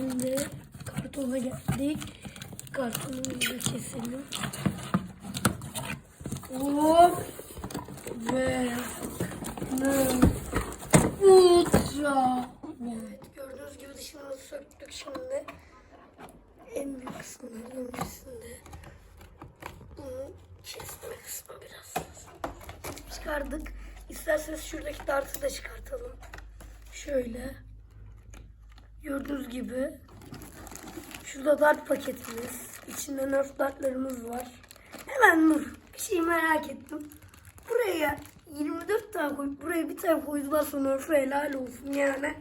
Şimdi kartona geldik. Kartonumuzu da keselim. Hop. Ve? Ultra. Evet gördüğünüz gibi dışını söktük şimdi. En büyük kısımlardan birisinde. Bunu kesme kısmı biraz. Çıkardık. İsterseniz şuradaki dartı da çıkartalım. Şöyle. Gördüğünüz gibi. Şurada dart paketimiz. İçinde nerf dartlarımız var. Hemen dur. Bir şey merak ettim. Buraya 24 tane koyup buraya bir tane koydular sonra nerf'e helal olsun yani.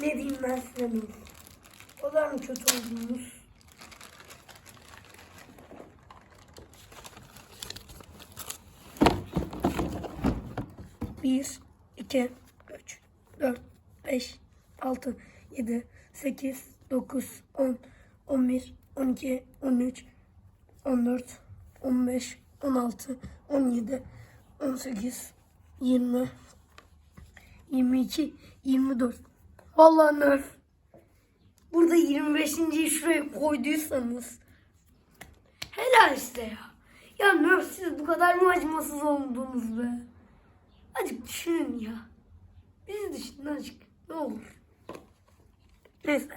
Ne diyeyim ben size ne? O kadar mı kötü oldunuz? Bir, iki, üç, dört, beş, altı, yedi, sekiz, dokuz, on, on bir, on iki, on üç, on dört, on beş, on altı, on yedi, on sekiz, yirmi, yirmi iki, yirmi dört. Vallahi nerf. Burada 25.yi şuraya koyduysanız helal işte ya. Ya nerf siz bu kadar mı acımasız oldunuz be? Azıcık düşünün ya. Bizi düşünün azıcık. Ne olur. Neyse.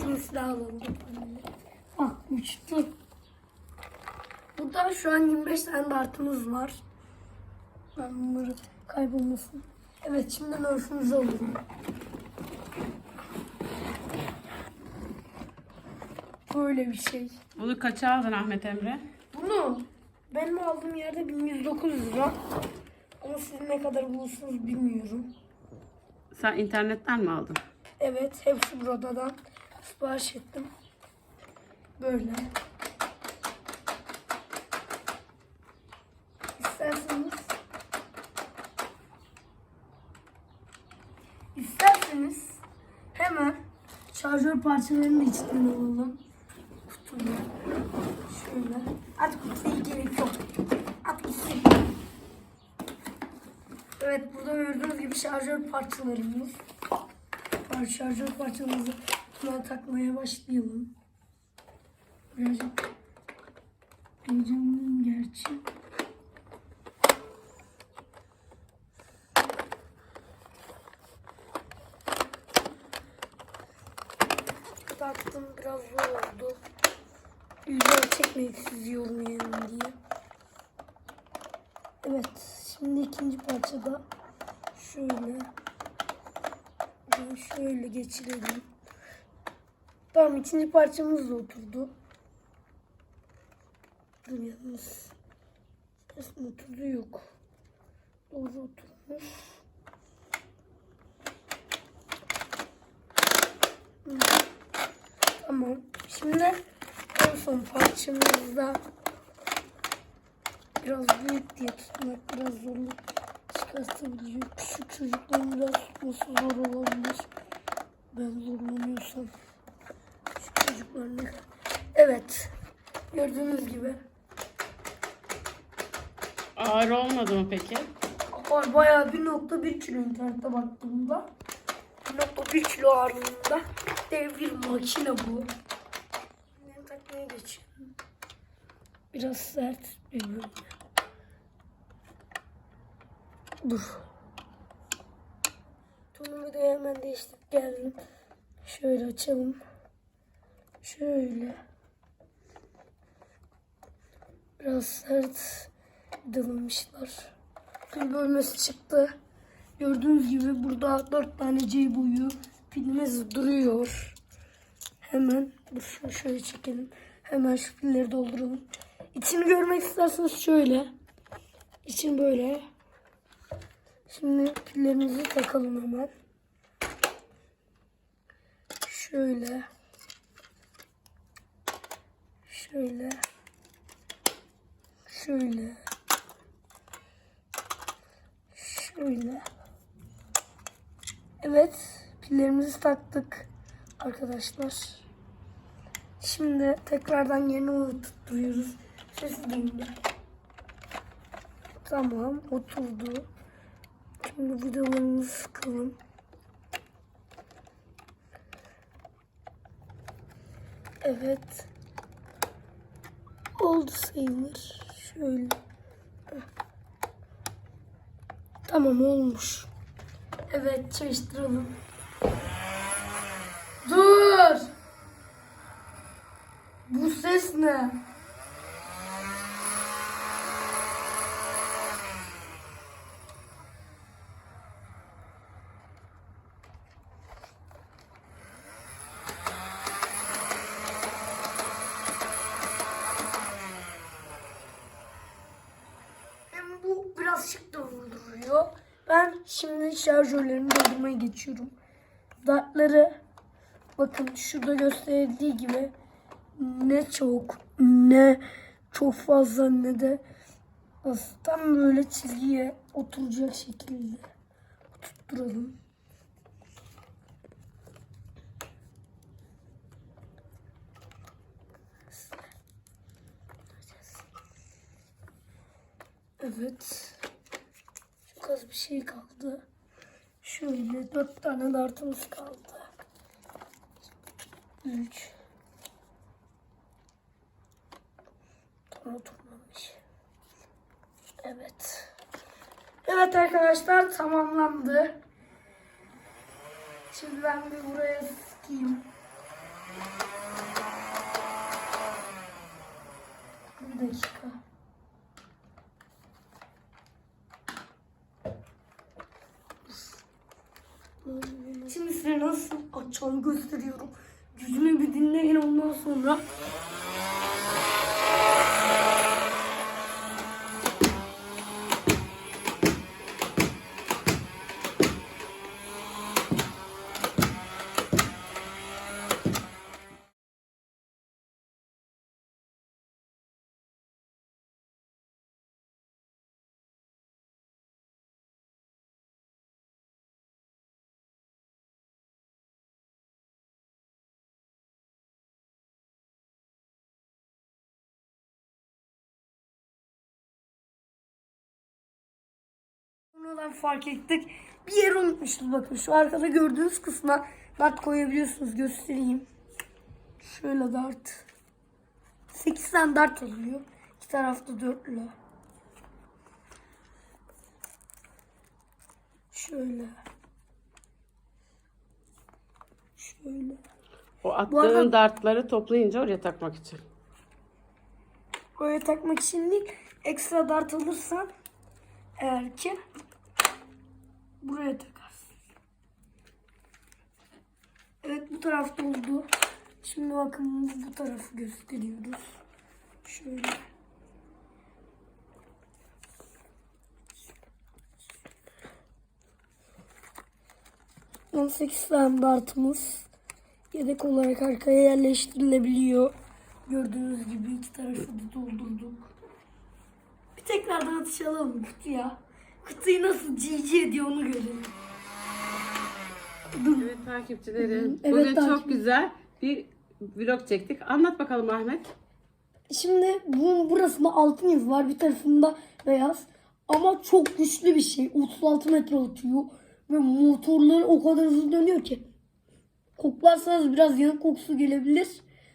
Şimdi silah alalım. Ah uçtu. Burada şu an 25 tane dartımız var. Ben bunları kaybolmasın. Evet şimdi nerfümüzü alalım. Böyle bir şey. Bunu kaça aldın Ahmet Emre? Bunu benim aldığım yerde 1109 lira. Ama siz ne kadar bulursunuz bilmiyorum. Sen internetten mi aldın? Evet, hepsi buradan sipariş ettim. Böyle. İsterseniz İsterseniz hemen şarjör parçalarını da içinden alalım. Kutuyu. Şöyle. At kutuya gerek yok. At gitsin. Evet burada gördüğünüz gibi şarjör parçalarımız. Şarjör parçamızı hemen takmaya başlayalım. Birazcık heyecanlıyım gerçi. Taktım biraz zor oldu. Yüzden çekmeyi sizi yormayalım diye. Evet şimdi ikinci parçada şöyle ben şöyle geçirelim. Tamam ikinci parçamız da oturdu. Dur yalnız. Nasıl oturdu yok. Doğru oturmuş. Tamam. Şimdi en son parçamızda biraz büyük diye tutmak biraz zorluk çıkartabiliyor. Küçük çocukların biraz tutması zor olabilir. Ben zorlanıyorsam. Küçük çocuklar ne? Evet. Gördüğünüz gibi. Ağır olmadı mı peki? Var bayağı 1.1 kilo internette baktığımda. 1.1 kilo ağırlığında dev bir makine bu. Şimdi takmaya geçiyorum. Biraz sert bir bölüm. Dur. Tonumu da hemen değiştirip geldim. Şöyle açalım. Şöyle. Biraz sert dılmışlar. Pil bölmesi çıktı. Gördüğünüz gibi burada 4 tane C boyu pilimiz duruyor. Hemen dur şöyle çekelim. Hemen şu pilleri dolduralım. İçini görmek isterseniz şöyle. İçin böyle. Şimdi pillerimizi takalım hemen. Şöyle. Şöyle. Şöyle. Şöyle. Evet. Pillerimizi taktık. Arkadaşlar. Şimdi tekrardan yerine oturtuyoruz. Sesi duyun. Tamam. Oturdu. Şimdi vidalarımızı sıkalım. Evet. Oldu sayılır. Şöyle. Tamam olmuş. Evet çalıştıralım. Dur. Bu ses ne? Şarjörlerimi doldurmaya geçiyorum. Dartları bakın şurada gösterildiği gibi ne çok ne çok fazla ne de tam böyle çizgiye oturacak şekilde tutturalım. Evet. Çok az bir şey kaldı. Şöyle dört tane dartımız kaldı. Üç. Tam oturmamış. Evet. Evet arkadaşlar tamamlandı. Şimdi ben bir buraya sıkayım. Bir dakika. Şimdi size açacağımı gösteriyorum. Yüzümü bir dinleyin ondan sonra. Sonradan fark ettik. Bir yer unutmuşuz bakın. Şu arkada gördüğünüz kısma dart koyabiliyorsunuz. Göstereyim. Şöyle dart. 8 tane dart alıyor. İki tarafta dörtlü. Şöyle. Şöyle. O attığın arada- dartları toplayınca oraya takmak için. Oraya takmak için değil. Ekstra dart alırsan eğer ki buraya takarsın. Evet bu tarafta oldu. Şimdi bakın bu tarafı gösteriyoruz. Şöyle. On sekiz yedek olarak arkaya yerleştirilebiliyor. Gördüğünüz gibi iki tarafı da doldurduk. Bir tekrardan atış alalım kutuya. Kutuyu nasıl cici ediyor onu görelim. Evet takipçilerim. Evet, Bugün çok takip- güzel bir vlog çektik. Anlat bakalım Ahmet. Şimdi bunun burasında altın yazı var. Bir tarafında beyaz. Ama çok güçlü bir şey. 36 metre atıyor. Ve motorları o kadar hızlı dönüyor ki. Koklarsanız biraz yanık kokusu gelebilir.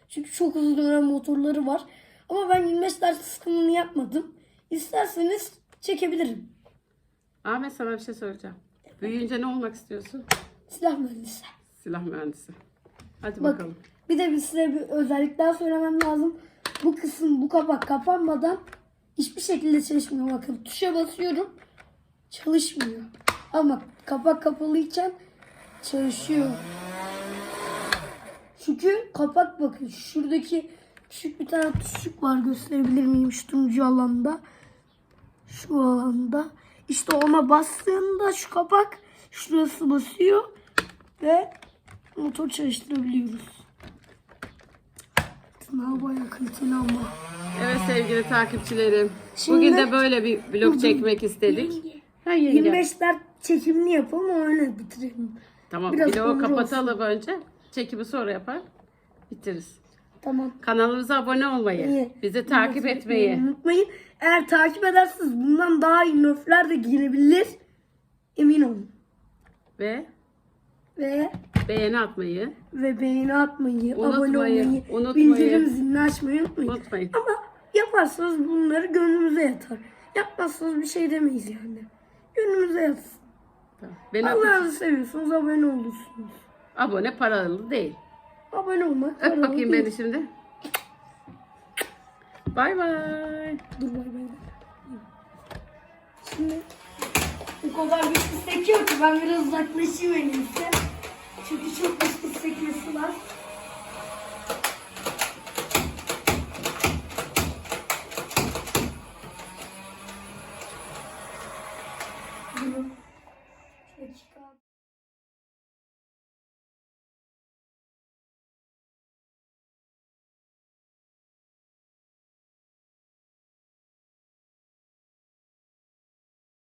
Çünkü çok hızlı dönen motorları var. Ama ben 25 ders sıkımını yapmadım. İsterseniz çekebilirim. Ahmet sana bir şey soracağım. Büyüyünce ne olmak istiyorsun? Silah mühendisi. Silah mühendisi. Hadi Bak bakalım. bir de bir size bir özellik daha söylemem lazım. Bu kısım bu kapak kapanmadan hiçbir şekilde çalışmıyor. Bakın tuşa basıyorum çalışmıyor. Ama kapak kapalıyken çalışıyor. Çünkü kapak bakın şuradaki küçük bir tane tuşluk var gösterebilir miyim şu turuncu alanda. Şu alanda. İşte ona bastığında şu kapak şurası basıyor ve motor çalıştırabiliyoruz. Sınav bayağı kaliteli ama. Evet sevgili takipçilerim. Şimdi- Bugün de böyle bir vlog çekmek istedik. Ha, yenge. 25 dert çekimini yapalım öyle bitirelim. Tamam biraz vlogu kapatalım önce. Çekimi sonra yapar. Bitiririz. Tamam. Kanalımıza abone olmayı, İyi. bizi takip etmeyi. Unutmayın. Eğer takip ederseniz bundan daha iyi nöfler de girebilir. Emin olun. ve Ve Beğeni atmayı ve beğeni atmayı, abone Unutmayın, olmayı, unutmayın. bildirim zilini açmayı unutmayın. unutmayın. Ama yaparsanız bunları gönlümüze yatar. Yapmazsanız bir şey demeyiz yani. Gönlümüze yatsın. Tamam. Beni öpün. Allah'ınızı seviyorsunuz, abone olursunuz. Abone paralı değil. Abone olmak. Öp bakayım beni şimdi. Bay bay. Dur bay bay. Şimdi o kadar güçlü sekiyor ki ben biraz uzaklaşayım en iyisi. Çünkü çok güçlü sekmesi var.